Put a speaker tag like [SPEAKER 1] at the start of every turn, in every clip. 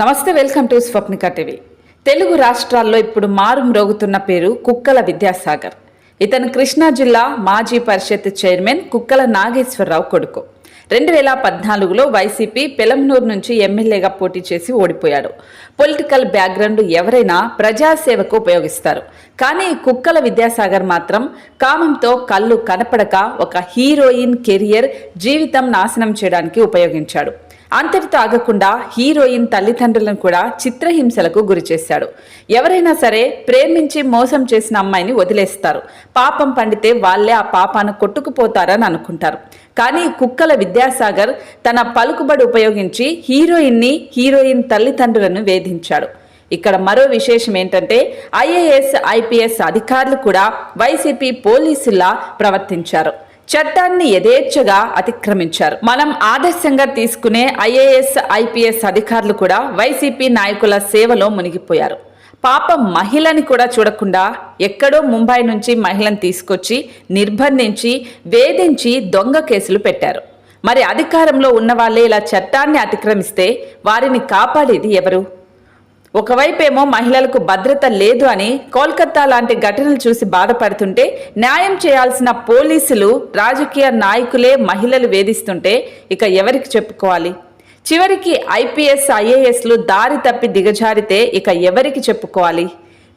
[SPEAKER 1] నమస్తే welcome to Swapnika TV. Telugu రాష్ట్రాల్లో ఇప్పుడు మారు మ్రోగుతున్న పేరు కుక్కల విద్యాసాగర్. ఇతను కృష్ణా జిల్లా మాజీ పరిషత్ చైర్మన్ కుక్కల నాగేశ్వరరావు కొడుకు. రెండు వేల పద్నాలుగులో వైసీపీ పెలంనూరు నుంచి ఎమ్మెల్యేగా పోటీ చేసి ఓడిపోయాడు. పొలిటికల్ బ్యాక్గ్రౌండ్ ఎవరైనా ప్రజాసేవకు ఉపయోగిస్తారు. కానీ కుక్కల విద్యాసాగర్ మాత్రం కామంతో కళ్ళు కనపడక ఒక హీరోయిన్ కెరియర్ జీవితం నాశనం చేయడానికి ఉపయోగించాడు. అంతటితో ఆగకుండా హీరోయిన్ తల్లిదండ్రులను కూడా చిత్రహింసలకు గురిచేశాడు. ఎవరైనా సరే ప్రేమించి మోసం చేసిన అమ్మాయిని వదిలేస్తారు. పాపం పండితే వాళ్ళే ఆ పాపాను కొట్టుకుపోతారని అనుకుంటారు. కానీ కుక్కల విద్యాసాగర్ తన పలుకుబడి ఉపయోగించి హీరోయిన్ని హీరోయిన్ తల్లిదండ్రులను వేధించాడు. ఇక్కడ మరో విశేషం ఏంటంటే ఐఏఎస్ ఐపీఎస్ అధికారులు కూడా వైసీపీ పోలీసుల్లా ప్రవర్తించారు. చట్టాన్ని యథేచ్ఛగా అతిక్రమించారు. మనం ఆదర్శంగా తీసుకునే ఐఏఎస్ ఐపీఎస్ అధికారులు కూడా వైసీపీ నాయకుల సేవలో మునిగిపోయారు. పాపం మహిళని కూడా చూడకుండా ఎక్కడో ముంబై నుంచి మహిళను తీసుకొచ్చి నిర్బంధించి వేధించి దొంగ కేసులు పెట్టారు. మరి అధికారంలో ఉన్న వాళ్ళే ఇలా చట్టాన్ని అతిక్రమిస్తే వారిని కాపాడేది ఎవరు? ఒకవైపేమో మహిళలకు భద్రత లేదు అని కోల్కతా లాంటి ఘటనలు చూసి బాధపడుతుంటే న్యాయం చేయాల్సిన పోలీసులు రాజకీయ నాయకులే మహిళలు వేధిస్తుంటే ఇక ఎవరికి చెప్పుకోవాలి? చివరికి ఐపీఎస్ ఐఏఎస్లు దారి తప్పి దిగజారితే ఇక ఎవరికి చెప్పుకోవాలి?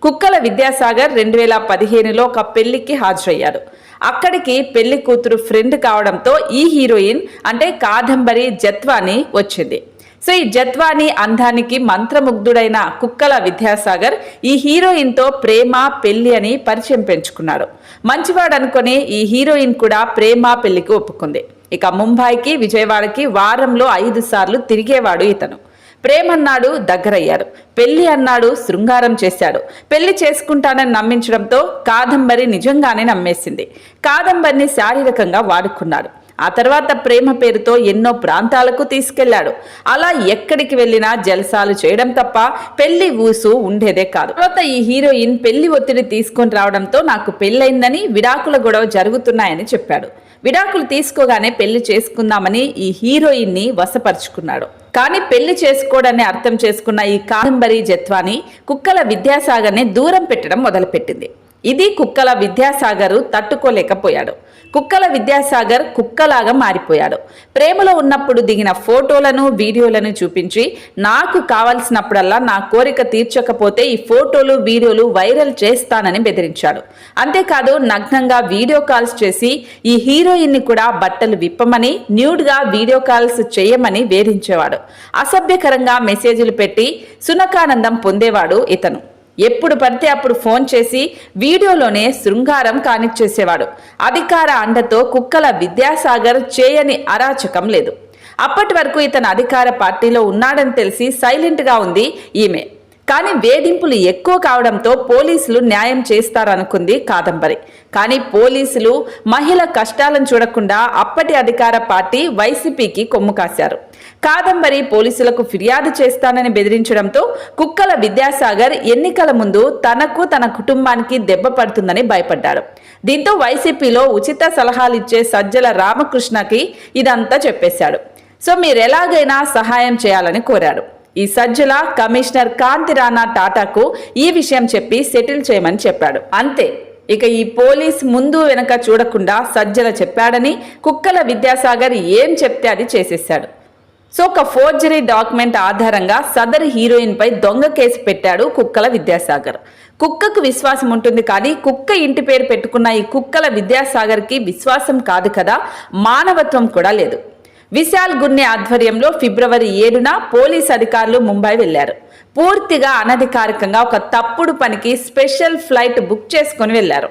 [SPEAKER 1] కుక్కల విద్యాసాగర్ రెండు వేల పదిహేనులో ఒక పెళ్ళికి హాజరయ్యారు. అక్కడికి పెళ్ళి కూతురు ఫ్రెండ్ కావడంతో ఈ హీరోయిన్ అంటే కాదంబరి జత్వాని వచ్చింది. సో ఈ జత్వాని అందానికి మంత్రముగ్ధుడైన కుక్కల విద్యాసాగర్ ఈ హీరోయిన్తో ప్రేమ పెళ్ళి అని పరిచయం పెంచుకున్నాడు. మంచివాడు అనుకుని ఈ హీరోయిన్ కూడా ప్రేమ పెళ్ళికి ఒప్పుకుంది. ఇక ముంబైకి విజయవాడకి వారంలో ఐదు సార్లు తిరిగేవాడు ఇతను. ప్రేమన్నాడు దగ్గరయ్యాడు పెళ్ళి అన్నాడు శృంగారం చేశాడు. పెళ్ళి చేసుకుంటానని నమ్మించడంతో కాదంబరి నిజంగానే నమ్మేసింది. కాదంబరిని శారీరకంగా వాడుకున్నాడు. ఆ తర్వాత ప్రేమ పేరుతో ఎన్నో ప్రాంతాలకు తీసుకెళ్ళాడు. అలా ఎక్కడికి వెళ్ళినా జలసాలు చేయడం తప్ప పెళ్ళి ఊసు ఉండేదే కాదు. తర్వాత ఈ హీరోయిన్ పెళ్ళి ఒత్తిడి తీసుకొని రావడంతో నాకు పెళ్ళైందని విడాకుల గొడవ జరుగుతున్నాయని చెప్పాడు. విడాకులు తీసుకోగానే పెళ్ళి చేసుకుందామని ఈ హీరోయిన్ని వశపరుచుకున్నాడు. కానీ పెళ్ళి చేసుకోవడాన్ని అర్థం చేసుకున్న ఈ కాదంబరి జత్వాని కుక్కల విద్యాసాగర్ని దూరం పెట్టడం మొదలుపెట్టింది. ఇది కుక్కల విద్యాసాగర్ తట్టుకోలేకపోయాడు. కుక్కల విద్యాసాగర్ కుక్కలాగా మారిపోయాడు. ప్రేమలో ఉన్నప్పుడు దిగిన ఫోటోలను వీడియోలను చూపించి నాకు కావలసినప్పుడల్లా నా కోరిక తీర్చకపోతే ఈ ఫోటోలు వీడియోలు వైరల్ చేస్తానని బెదిరించాడు. అంతేకాదు నగ్నంగా వీడియో కాల్స్ చేసి ఈ హీరోయిన్ని కూడా బట్టలు విప్పమని న్యూడ్గా వీడియో కాల్స్ చేయమని వేధించేవాడు. అసభ్యకరంగా మెసేజ్లు పెట్టి సునకానందం పొందేవాడు ఇతను. ఎప్పుడు పడితే అప్పుడు ఫోన్ చేసి వీడియోలోనే శృంగారం కానిచ్చేసేవాడు. అధికార అండతో కుక్కల విద్యాసాగర్ చేయని అరాచకం లేదు. అప్పటి వరకు ఇతను అధికార పార్టీలో ఉన్నాడని తెలిసి సైలెంట్గా ఉంది ఈమె. కానీ వేధింపులు ఎక్కువ కావడంతో పోలీసులు న్యాయం చేస్తారనుకుంది కాదంబరి. కానీ పోలీసులు మహిళ కష్టాలను చూడకుండా అప్పటి అధికార పార్టీ వైసీపీకి కొమ్ము కాశారు. కాదంబరి పోలీసులకు ఫిర్యాదు చేస్తానని బెదిరించడంతో కుక్కల విద్యాసాగర్ ఎన్నికల ముందు తనకు తన కుటుంబానికి దెబ్బ పడుతుందని భయపడ్డాడు. దీంతో వైసీపీలో ఉచిత సలహాలు ఇచ్చే సజ్జల రామకృష్ణకి ఇదంతా చెప్పేశాడు. సో మీరు ఎలాగైనా సహాయం చేయాలని కోరాడు ఈ సజ్జల కమిషనర్ కాంతి రాణా టాటాకు ఈ విషయం చెప్పి సెటిల్ చేయమని చెప్పాడు. అంతే ఇక ఈ పోలీస్ ముందు వెనక చూడకుండా సజ్జల చెప్పాడని కుక్కల విద్యాసాగర్ ఏం చెప్తే అది చేసేశాడు. సో ఒక ఫోర్జరీ డాక్యుమెంట్ ఆధారంగా సదర్ హీరోయిన్ పై దొంగ కేసు పెట్టాడు కుక్కల విద్యాసాగర్. కుక్కకు విశ్వాసం ఉంటుంది కానీ కుక్క ఇంటి పేరు పెట్టుకున్న ఈ కుక్కల విద్యాసాగర్కి విశ్వాసం కాదు కదా మానవత్వం కూడా లేదు. విశాల్ గున్నే ఆధ్వర్యంలో ఫిబ్రవరి ఏడున పోలీస్ అధికారులు ముంబై వెళ్ళారు పూర్తిగా అనధికారికంగా ఒక తప్పుడు పనికి స్పెషల్ ఫ్లైట్ బుక్ చేసుకుని వెళ్ళారు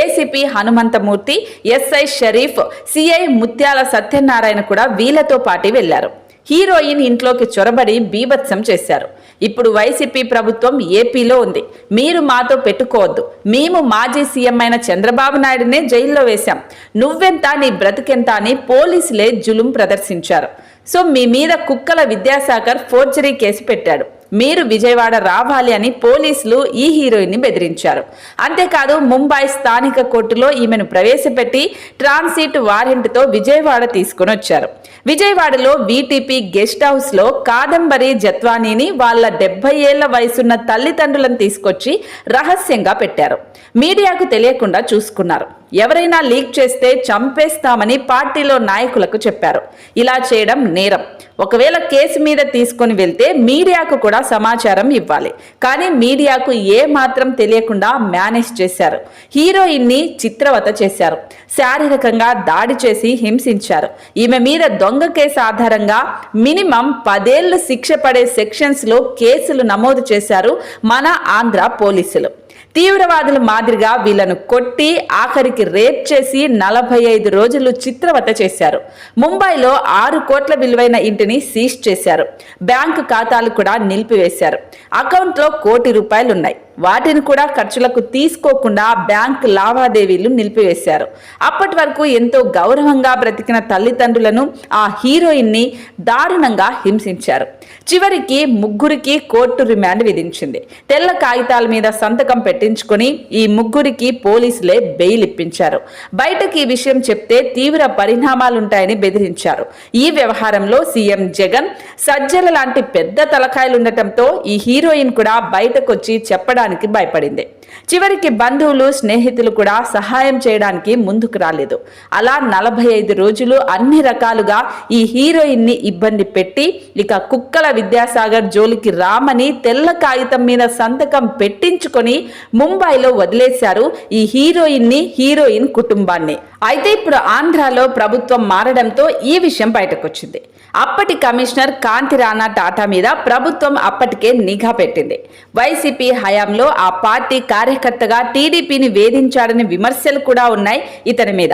[SPEAKER 1] ACP Hanumanthamurthy SI Sharif CI Muthyala Satyanarayana కూడా వీళ్ళతో పాటు వెళ్ళారు హీరోయిన్ ఇంట్లోకి చొరబడి బీభత్సం చేశారు. ఇప్పుడు వైసీపీ ప్రభుత్వం ఏపీలో ఉంది. మీరు మాతో పెట్టుకోవద్దు. మేము మాజీ సీఎం అయిన చంద్రబాబు నాయుడునే జైల్లో వేశాం. నువ్వెంత నీ బ్రతికెంత అని పోలీసులే జులుం ప్రదర్శించారు. సో మీ మీద కుక్కల విద్యాసాగర్ ఫోర్జరీ కేసు పెట్టాడు. మీరు విజయవాడ రావాలి అని పోలీసులు ఈ హీరోయిన్ని బెదిరించారు. అంతేకాదు ముంబై స్థానిక కోర్టులో ఈమెను ప్రవేశపెట్టి ట్రాన్సిట్ వారెంట్తో విజయవాడ తీసుకుని వచ్చారు. విజయవాడలో వీటీపీ గెస్ట్ హౌస్లో కాదంబరి జత్వానీని వాళ్ళ డెబ్బై ఏళ్ళ వయసున్న తల్లిదండ్రులను తీసుకొచ్చి రహస్యంగా పెట్టారు. మీడియాకు తెలియకుండా చూసుకున్నారు. ఎవరైనా లీక్ చేస్తే చంపేస్తామని పార్టీలో నాయకులకు చెప్పారు. ఇలా చేయడం నేరం. ఒకవేళ కేసు మీద తీసుకొని వెళ్తే మీడియాకు కూడా సమాచారం ఇవ్వాలి. కానీ మీడియాకు ఏ మాత్రం తెలియకుండా మేనేజ్ చేశారు. హీరోయిన్ని చిత్రవత చేశారు. శారీరకంగా దాడి చేసి హింసించారు. ఈమె మీద దొంగ కేసు ఆధారంగా మినిమం పదేళ్ళు శిక్ష పడే సెక్షన్స్లో కేసులు నమోదు చేశారు మన ఆంధ్ర పోలీసులు. తీవ్రవాదుల మాదిరిగా వీళ్ళను కొట్టి ఆఖరికి రేప్ చేసి నలభై ఐదు రోజులు చిత్రవత చేశారు. ముంబైలో ఆరు కోట్ల విలువైన ఇంటిని సీజ్ చేశారు. బ్యాంకు ఖాతాలు కూడా నిలిపివేశారు. అకౌంట్లో కోటి రూపాయలు ఉన్నాయి వాటిని కూడా ఖర్చులకు తీసుకోకుండా బ్యాంక్ లావాదేవీలు నిలిపివేశారు. అప్పటి వరకు ఎంతో గౌరవంగా బ్రతికిన తల్లిదండ్రులను ఆ హీరోయిన్ని దారుణంగా హింసించారు. చివరికి ముగ్గురికి కోర్టు రిమాండ్ విధించింది. తెల్ల కాగితాల మీద సంతకం పెట్టించుకొని ఈ ముగ్గురికి పోలీసులే బెయిల్ ఇప్పించారు. బయటకి ఈ విషయం చెప్తే తీవ్ర పరిణామాలుంటాయని బెదిరించారు. ఈ వ్యవహారంలో సీఎం జగన్ సజ్జల లాంటి పెద్ద తలకాయలుండటంతో ఈ హీరోయిన్ కూడా బయటకొచ్చి చెప్పడం చెప్పడానికి భయపడింది. చివరికి బంధువులు స్నేహితులు కూడా సహాయం చేయడానికి ముందుకు రాలేదు. అలా నలభై ఐదు రోజులు అన్ని రకాలుగా ఈ హీరోయిన్ని ఇబ్బంది పెట్టి ఇక కుక్కల విద్యాసాగర్ జోలికి రామని తెల్ల కాగితం మీద సంతకం పెట్టించుకొని ముంబైలో వదిలేశారు ఈ హీరోయిన్ని హీరోయిన్ కుటుంబాన్ని. అయితే ఇప్పుడు ఆంధ్రాలో ప్రభుత్వం మారడంతో ఈ విషయం బయటకొచ్చింది. అప్పటి కమిషనర్ కాంతి రాణా టాటా మీద ప్రభుత్వం అప్పటికే నిఘా పెట్టింది. వైసీపీ గతంలో ఆ పార్టీ కార్యకర్తగా టీడీపీని వేధించాడని విమర్శలు కూడా ఉన్నాయి ఇతని మీద.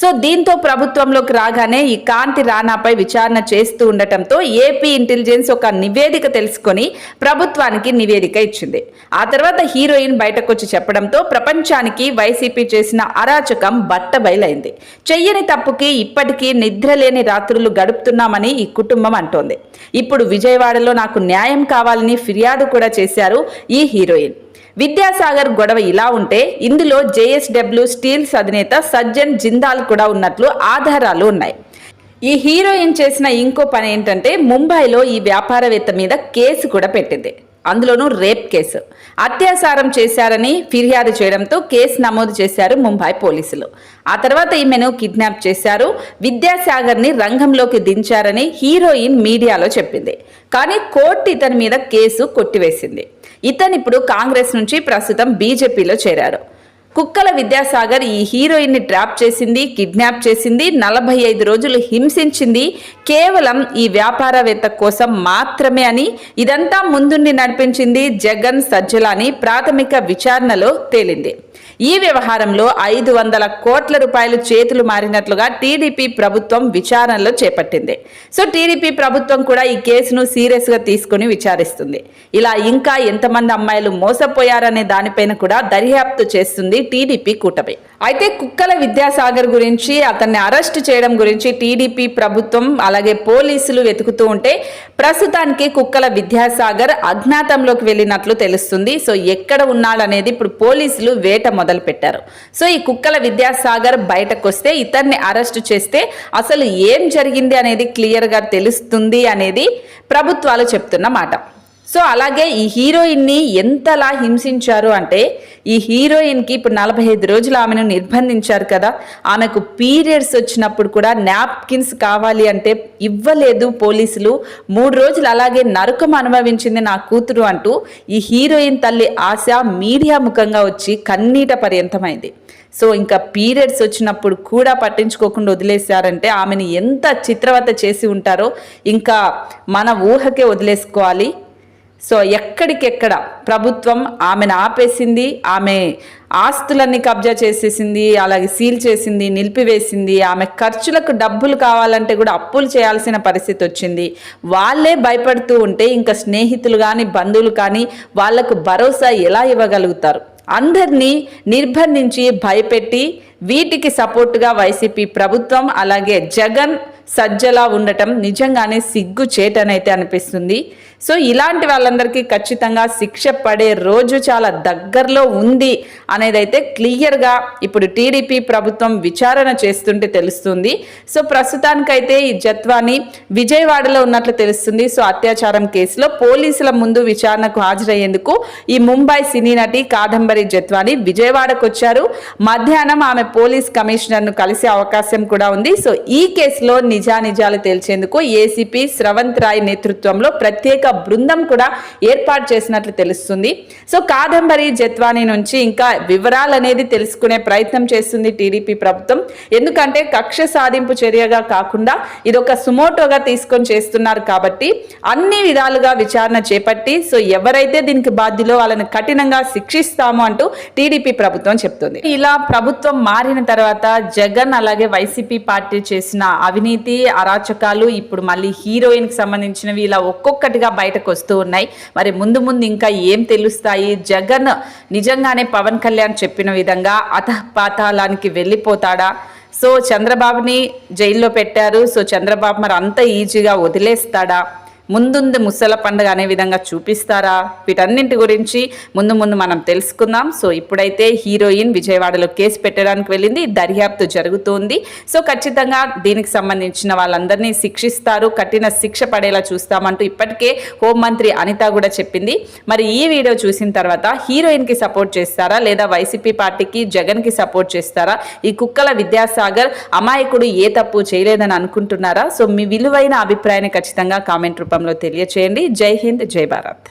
[SPEAKER 1] సో దీంతో ప్రభుత్వంలోకి రాగానే ఈ కాంతి రాణాపై విచారణ చేస్తూ ఉండటంతో ఏపీ ఇంటెలిజెన్స్ ఒక నివేదిక తెలుసుకొని ప్రభుత్వానికి నివేదిక ఇచ్చింది. ఆ తర్వాత హీరోయిన్ బయటకొచ్చి చెప్పడంతో ప్రపంచానికి వైసీపీ చేసిన అరాచకం బట్టబయలైంది. చెయ్యని తప్పుకి ఇప్పటికీ నిద్రలేని రాత్రులు గడుపుతున్నామని ఈ కుటుంబం అంటోంది. ఇప్పుడు విజయవాడలో నాకు న్యాయం కావాలని ఫిర్యాదు కూడా చేశారు ఈ హీరోయిన్. విద్యాసాగర్ గొడవ ఇలా ఉంటే ఇందులో జేఎస్డబ్ల్యూ స్టీల్స్ అధినేత సజ్జన్ జిందాల్ కూడా ఉన్నట్లు ఆధారాలు ఉన్నాయి. ఈ హీరోయిన్ చేసిన ఇంకో పని ఏంటంటే ముంబైలో ఈ వ్యాపారవేత్త మీద కేసు కూడా పెట్టింది. అందులోనూ రేప్ కేసు. అత్యాచారం చేశారని ఫిర్యాదు చేయడంతో కేసు నమోదు చేశారు ముంబై పోలీసులు. ఆ తర్వాత ఈమెను కిడ్నాప్ చేశారు. విద్యాసాగర్ని రంగంలోకి దించారని హీరోయిన్ మీడియాలో చెప్పింది. కానీ కోర్టు ఇతని మీద కేసు కొట్టివేసింది. ఇతను ఇప్పుడు కాంగ్రెస్ నుంచి ప్రస్తుతం బీజేపీలో చేరారు. కుక్కల విద్యాసాగర్ ఈ హీరోయిన్ని ట్రాప్ చేసింది కిడ్నాప్ చేసింది నలభై ఐదు రోజులు హింసించింది. కేవలం ఈ వ్యాపారవేత్త కోసం మాత్రమే అని ఇదంతా ముందుండి నడిపించింది జగన్ సజ్జలాని ప్రాథమిక విచారణలో తేలింది. ఈ వ్యవహారంలో ఐదు వందల కోట్ల రూపాయలు చేతులు మారినట్లుగా టీడీపీ ప్రభుత్వం విచారణలో చేపట్టింది. సో టీడీపీ ప్రభుత్వం కూడా ఈ కేసును సీరియస్గా తీసుకుని విచారిస్తుంది. ఇలా ఇంకా ఎంతమంది అమ్మాయిలు మోసపోయారనే దానిపైన కూడా దర్యాప్తు చేస్తుంది టీడీపీ కూటమి. అయితే కుక్కల విద్యాసాగర్ గురించి అతన్ని అరెస్ట్ చేయడం గురించి టీడీపీ ప్రభుత్వం అలాగే పోలీసులు వెతుకుతూ ఉంటే ప్రస్తుతానికి కుక్కల విద్యాసాగర్ అజ్ఞాతంలోకి వెళ్ళినట్లు తెలుస్తుంది. సో ఎక్కడ ఉన్నాడనేది ఇప్పుడు పోలీసులు వేట మొదలు పెట్టారు సో ఈ కుక్కల విద్యాసాగర్ బయటకు వస్తే ఇతన్ని అరెస్ట్ చేస్తే అసలు ఏం జరిగింది అనేది క్లియర్గా తెలుస్తుంది అనేది ప్రభుత్వాలు చెప్తున్న మాట. సో అలాగే ఈ హీరోయిన్ని ఎంతలా హింసించారు అంటే ఈ హీరోయిన్కి ఇప్పుడు నలభై ఐదు రోజులు ఆమెను నిర్బంధించారు కదా ఆమెకు పీరియడ్స్ వచ్చినప్పుడు కూడా నాప్కిన్స్ కావాలి అంటే ఇవ్వలేదు పోలీసులు. మూడు రోజులు అలాగే నరకం అనుభవించింది నా కూతురు అంటూ ఈ హీరోయిన్ తల్లి ఆశ మీడియా ముఖంగా వచ్చి కన్నీట పర్యంతమైంది. సో ఇంకా పీరియడ్స్ వచ్చినప్పుడు కూడా పట్టించుకోకుండా వదిలేశారంటే ఆమెను ఎంత చిత్రవత చేసి ఉంటారో ఇంకా మన ఊహకే వదిలేసుకోవాలి. సో ఎక్కడికెక్కడ ప్రభుత్వం ఆమెను ఆపేసింది ఆమె ఆస్తులన్నీ కబ్జా చేసేసింది అలాగే సీల్ చేసింది నిలిపివేసింది ఆమె ఖర్చులకు డబ్బులు కావాలంటే కూడా అప్పులు చేయాల్సిన పరిస్థితి వచ్చింది. వాళ్ళే భయపడుతూ ఉంటే ఇంకా స్నేహితులు కానీ బంధువులు కానీ వాళ్ళకు భరోసా ఎలా ఇవ్వగలుగుతారు? అందరినీ నిర్బంధించి భయపెట్టి వీటికి సపోర్టుగా వైసీపీ ప్రభుత్వం అలాగే జగన్ సజ్జలా ఉండటం నిజంగానే సిగ్గు చేటనైతే అనిపిస్తుంది. సో ఇలాంటి వాళ్ళందరికీ ఖచ్చితంగా శిక్ష పడే రోజు చాలా దగ్గరలో ఉంది అనేదైతే క్లియర్గా ఇప్పుడు టీడీపీ ప్రభుత్వం విచారణ చేస్తుంటే తెలుస్తుంది. సో ప్రస్తుతానికైతే ఈ జత్వాని విజయవాడలో ఉన్నట్లు తెలుస్తుంది. సో అత్యాచారం కేసులో పోలీసుల ముందు విచారణకు హాజరయ్యేందుకు ఈ ముంబై సినీ నటి కాదంబరి జత్వాని విజయవాడకు వచ్చారు మధ్యాహ్నం ఆమె పోలీస్ కమిషనర్ను కలిసే అవకాశం కూడా ఉంది. సో ఈ కేసులో నిజానిజాలు తేల్చేందుకు ఏసీపీ శ్రవంత్ రాయ్ నేతృత్వంలో ప్రత్యేక బృందం కూడా ఏర్పాటు చేసినట్లు తెలుస్తుంది. సో కాదంబరి జత్వాని నుంచి ఇంకా వివరాలు అనేది తెలుసుకునే ప్రయత్నం చేస్తుంది టీడీపీ ప్రభుత్వం. ఎందుకంటే కక్ష సాధింపు చర్యగా కాకుండా ఇదొక సుమోటోగా తీసుకొని చేస్తున్నారు కాబట్టి అన్ని విధాలుగా విచారణ చేపట్టి సో ఎవరైతే దీనికి బాధ్యులో వాళ్ళని కఠినంగా శిక్షిస్తాము అంటూ టీడీపీ ప్రభుత్వం చెప్తుంది. ఇలా ప్రభుత్వం మారిన తర్వాత జగన్ అలాగే వైసీపీ పార్టీ చేసిన అవినీతి అరాచకాలు ఇప్పుడు మళ్ళీ హీరోయిన్కి సంబంధించినవి ఇలా ఒక్కొక్కటిగా బయటకు వస్తూ ఉన్నాయి. మరి ముందు ముందు ఇంకా ఏం తెలుస్తాయి? జగన్ నిజంగానే పవన్ కళ్యాణ్ చెప్పిన విధంగా అతపాతాళానికి వెళ్ళిపోతాడా? సో చంద్రబాబుని జైల్లో పెట్టారు. సో చంద్రబాబు మరి అంత ఈజీగా వదిలేస్తాడా? ముందుంది ముసల పండుగ అనే విధంగా చూపిస్తారా? వీటన్నింటి గురించి ముందు ముందు మనం తెలుసుకుందాం. సో ఇప్పుడైతే హీరోయిన్ విజయవాడలో కేసు పెట్టడానికి వెళ్ళింది. దర్యాప్తు జరుగుతోంది. సో ఖచ్చితంగా దీనికి సంబంధించిన వాళ్ళందరినీ శిక్షిస్తారు. కఠిన శిక్ష పడేలా చూస్తామంటూ ఇప్పటికే హోంమంత్రి అనిత కూడా చెప్పింది. మరి ఈ వీడియో చూసిన తర్వాత హీరోయిన్కి సపోర్ట్ చేస్తారా? లేదా వైసీపీ పార్టీకి జగన్కి సపోర్ట్ చేస్తారా? ఈ కుక్కల విద్యాసాగర్ అమాయకుడు ఏ తప్పు చేయలేదని అనుకుంటున్నారా? సో మీ విలువైన అభిప్రాయాన్ని ఖచ్చితంగా కామెంట్ రూపంలో తెలియచేయండి. జై హింద్ జై భారత్.